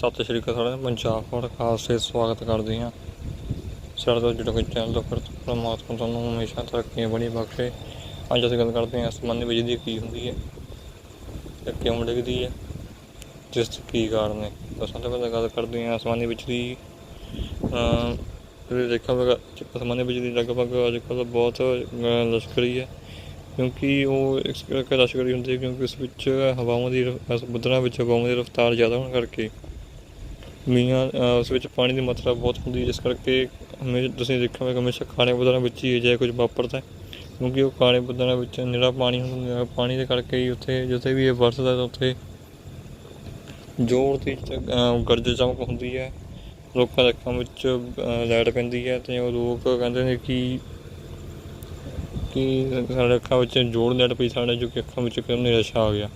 ਸਤਿ ਸ਼੍ਰੀ ਅਕਾਲ ਸਾਰਿਆਂ ਨੂੰ, ਪੰਜਾਬ ਫੋਰ ਖਾਸ ਸੇ ਸਵਾਗਤ ਕਰਦੇ ਹਾਂ। ਸਾਡੇ ਤੋਂ ਜੁੜੇ ਹੋਏ ਚੈਨਲ ਤੋਂ ਫਿਰ ਪਰਮਾਤਮਾ ਤੁਹਾਨੂੰ ਹਮੇਸ਼ਾ ਤਰੱਕੀਆਂ ਬਣੀ ਬਖਸ਼ੇ। ਅੱਜ ਅਸੀਂ ਗੱਲ ਕਰਦੇ ਹਾਂ ਅਸਮਾਨੀ ਬਿਜਲੀ ਕੀ ਹੁੰਦੀ ਹੈ ਤੇ ਕਿਉਂ ਡਿੱਗਦੀ ਹੈ, ਜਿਸ ਦੇ ਕੀ ਕਾਰਨ ਨੇ ਤਾਂ ਸਭ ਤੋਂ ਪਹਿਲਾਂ ਗੱਲ ਕਰਦੇ ਹਾਂ ਅਸਮਾਨੀ ਬਿਜਲੀ ਅਮ ਤੁਸੀਂ ਦੇਖਿਆ ਹੋਵੇਗਾ ਅਸਮਾਨੀ ਬਿਜਲੀ ਲਗਭਗ ਅੱਜ ਕੱਲ੍ਹ ਬਹੁਤ ਲਸ਼ਕਰੀ ਹੈ। ਕਿਉਂਕਿ ਉਹ ਇਸ ਕਰਕੇ ਲਸ਼ਕਰੀ ਹੁੰਦੀ ਹੈ ਕਿਉਂਕਿ ਉਸ ਵਿੱਚ ਹਵਾਵਾਂ ਦੀ ਰ- ਵਿੱਚ ਹਵਾਵਾਂ ਦੀ ਰਫ਼ਤਾਰ ਜ਼ਿਆਦਾ ਹੋਣ ਕਰਕੇ ਮੀਆਂ ਉਸ ਵਿੱਚ ਪਾਣੀ ਦੀ ਮਾਤਰਾ ਬਹੁਤ ਹੁੰਦੀ ਹੈ, ਜਿਸ ਕਰਕੇ ਹਮੇਸ਼ਾ ਤੁਸੀਂ ਦੇਖਿਆ ਹੋਵੇਗਾ, ਹਮੇਸ਼ਾ ਖਾਣੇ ਬੱਦਲਾਂ ਵਿੱਚ ਹੀ ਅਜਿਹਾ ਕੁਝ ਵਾਪਰਦਾ ਕਿਉਂਕਿ ਉਹ ਕਾਲੇ ਬੱਦਲਾਂ ਵਿੱਚ ਨਿਰਾ ਪਾਣੀ ਹੁੰਦਾ ਪਾਣੀ ਦੇ ਕਰਕੇ ਹੀ ਉੱਥੇ ਜਿੱਥੇ ਵੀ ਇਹ ਵਰਸਦਾ ਤਾਂ ਉੱਥੇ ਜ਼ੋਰ ਦੀ ਗਰਜ ਚਮਕ ਹੁੰਦੀ ਹੈ, ਲੋਕਾਂ ਦੇ ਅੱਖਾਂ ਵਿੱਚ ਲਾਈਟ ਪੈਂਦੀ ਹੈ ਤੇ ਉਹ ਲੋਕ ਕਹਿੰਦੇ ਨੇ ਕਿ ਕਿ ਸਾਡੇ ਅੱਖਾਂ ਵਿੱਚ ਜ਼ੋਰ ਲਾਈਟ ਪਈ, ਸਾਡੇ ਜੋ ਕਿ ਅੱਖਾਂ ਵਿੱਚ ਕਿਉਂ ਹਨੇਰਾ ਛਾ ਗਿਆ।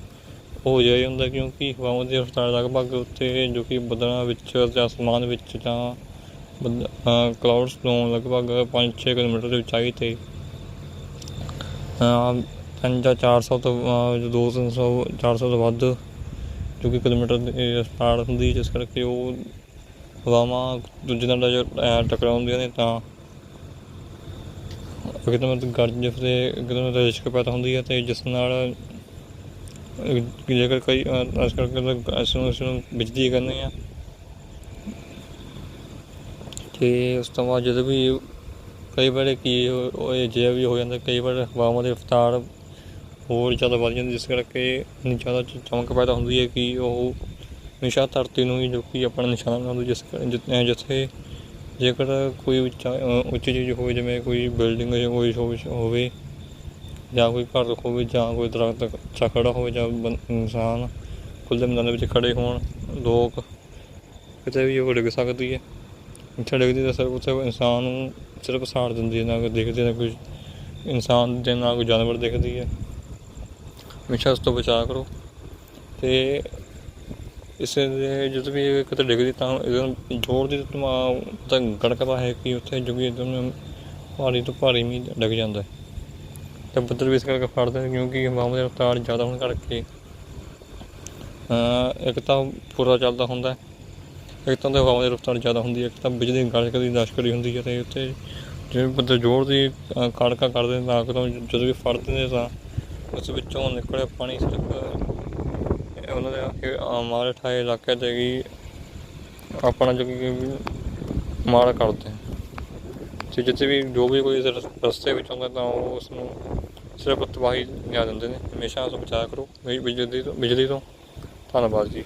ਉਹ ਜਿਹਾ ਹੀ ਹੁੰਦਾ ਕਿਉਂਕਿ ਹਵਾਵਾਂ ਦੀ ਰਫ਼ਤਾਰ ਲਗਭਗ ਉੱਤੇ ਜੋ ਕਿ ਬੱਦਲਾਂ ਵਿੱਚ ਜਾਂ ਅਸਮਾਨ ਵਿੱਚ ਜਾਂ ਕਲਾਉਡਸ ਤੋਂ ਲਗਭਗ 5-6 ਕਿਲੋਮੀਟਰ ਦੀ ਉਚਾਈ ਤੇ ਅਹ, ਤਿੰਨ ਜਾਂ 400 ਤੋਂ ਅਹ, ਦੋ ਤਿੰਨ ਸੌ 400 ਤੋਂ ਵੱਧ ਜੋ ਕਿ ਕਿਲੋਮੀਟਰ ਦੀ ਰਫ਼ਤਾਰ ਹੁੰਦੀ ਜਿਸ ਕਰਕੇ ਉਹ ਹਵਾਵਾਂ ਦੂਜੇ ਨਾਲ ਜੇ ਅਹ, ਟਕਰਾਉਂਦੀਆਂ ਨੇ ਤਾਂ ਇੱਕਦਮ ਗਰਜ ਤੇ ਇੱਕਦਮ ਰਿਸ਼ਕ ਪੈਦਾ ਹੁੰਦੀ ਹੈ ਤੇ ਜਿਸ ਨਾਲ ਜੇਕਰ ਕਈ ਅੱਜ ਕੱਲ੍ਹ ਕਰਕੇ ਲੋਕ ਬਿਜਲੀ ਕਹਿੰਦੇ ਆ। ਤੇ ਉਸ ਤੋਂ ਬਾਅਦ ਜਦੋਂ ਵੀ ਕਈ ਵਾਰ ਕੀ ਉਹ ਉਹ ਅਜਿਹਾ ਵੀ ਹੋ ਜਾਂਦਾ, ਕਈ ਵਾਰ ਹਵਾਵਾਂ ਦੀ ਰਫ਼ਤਾਰ ਹੋਰ ਜ਼ਿਆਦਾ ਵੱਧ ਜਾਂਦੀ, ਜਿਸ ਕਰਕੇ ਜ਼ਿਆਦਾ ਚਮਕ ਪੈਦਾ ਹੁੰਦੀ ਹੈ ਕਿ ਉਹ ਹਮੇਸ਼ਾ ਧਰਤੀ ਨੂੰ ਹੀ ਜੋ ਕਿ ਆਪਣਾ ਨਿਸ਼ਾਨ ਬਣਾਉਂਦੀ, ਜਿਸ ਕਰ- ਜਿੱਥੇ ਜੇਕਰ ਕੋਈ ਉੱਚਾ ਉੱਚੀ ਚੀਜ਼ ਹੋਵੇ, ਜਿਵੇਂ ਕੋਈ ਬਿਲਡਿੰਗ ਜਾਂ ਕੋਈ ਹੋਵੇ ਹੋਵੇ, ਜਾਂ ਕੋਈ ਘਰ ਹੋਵੇ, ਜਾਂ ਕੋਈ ਦਰਖਤ ਅੱਛਾ ਖੜਾ ਹੋਵੇ ਜਾਂ ਬੰ- ਇਨਸਾਨ ਖੁੱਲ੍ਹੇ ਮੈਦਾਨ ਵਿੱਚ ਖੜੇ ਹੋਣ, ਲੋਕ ਕਿਤੇ ਵੀ ਉਹ ਡਿੱਗ ਸਕਦੀ ਹੈ। ਇੱਥੇ ਡਿੱਗਦੀ ਤਾਂ ਸਿਰਫ ਉੱਥੇ ਇਨਸਾਨ ਨੂੰ ਸਿਰਫ ਸਾੜ ਦਿੰਦੀ ਹੈ, ਨਾ ਕੋਈ ਦਿਖਦੇ, ਨਾ ਕੋਈ ਇਨਸਾਨ ਦੇ ਨਾ ਕੋਈ ਜਾਨਵਰ ਦੇਖਦੀ ਹੈ। ਹਮੇਸ਼ਾ ਉਸ ਤੋਂ ਬਚਾਅ ਕਰੋ। ਤੇ ਇਸੇ ਦੇ ਜਦੋਂ ਵੀ ਇਹ ਕਿਤੇ ਡਿੱਗਦੀ ਤਾਂ ਇਹਦੇ ਜ਼ੋਰ ਦੀ ਧਮਾ ਤਾਂ ਗੜਕਦਾ ਹੈ ਕਿ ਉੱਥੇ ਜੋ ਵੀ ਇੱਕਦਮ ਭਾਰੀ ਤੋਂ ਭਾਰੀ ਮੀਂਹ ਡਿੱਗ ਜਾਂਦਾ ਹੈ। ਤੇ ਬੱਦਲ ਵੀ ਇਸ ਕਰਕੇ ਫੜਦੇ ਨੇ ਕਿਉਂਕਿ ਹਵਾਵਾਂ ਦੀ ਰਫ਼ਤਾਰ ਜ਼ਿਆਦਾ ਹੋਣ ਕਰਕੇ। ਇੱਕ ਤਾਂ ਪੂਰਾ ਚੱਲਦਾ ਹੁੰਦਾ ਇੱਕ ਤਾਂ ਹਵਾਵਾਂ ਦੀ ਰਫ਼ਤਾਰ ਜ਼ਿਆਦਾ ਹੁੰਦੀ ਹੈ, ਇੱਕ ਤਾਂ ਬਿਜਲੀ ਗੜਕ ਦੀ ਲਸ਼ਕਰੀ ਹੁੰਦੀ ਹੈ ਤੇ ਉੱਥੇ ਜਿਵੇਂ ਬੱਦਲ ਜ਼ੋਰ ਦੀ ਕੜਕਾ ਕਰਦੇ ਨੇ ਤਾਂ ਤੋਂ ਜਦੋਂ ਵੀ ਫੜਦੇ ਨੇ ਤਾਂ ਉਸ ਵਿੱਚੋਂ ਨਿਕਲਿਆ ਪਾਣੀ ਸਿਰਫ ਉਹਨਾਂ ਦੇ ਆਖੇ ਮਾਰੇ ਠਾਏ ਇਲਾਕੇ ਤੇ ਵੀ ਆਪਣਾ ਜੋ ਕਿ ਮਾਰ ਕਰਦੇ ਤੇ ਜਿੱਥੇ ਵੀ ਜੋ ਵੀ ਕੋਈ ਰਸ- ਰਸਤੇ ਵਿੱਚ ਆਉਂਦਾ ਤਾਂ ਉਹ ਉਸ ਨੂੰ ਸਿਰਫ ਤਬਾਹੀ ਲਿਆ ਦਿੰਦੇ ਨੇ ਹਮੇਸ਼ਾ ਉਸ ਤੋਂ ਬਚਾਅ ਕਰੋ ਬਿਜਲੀ ਤੋਂ ਬਿਜਲੀ ਤੋਂ ਧੰਨਵਾਦ ਜੀ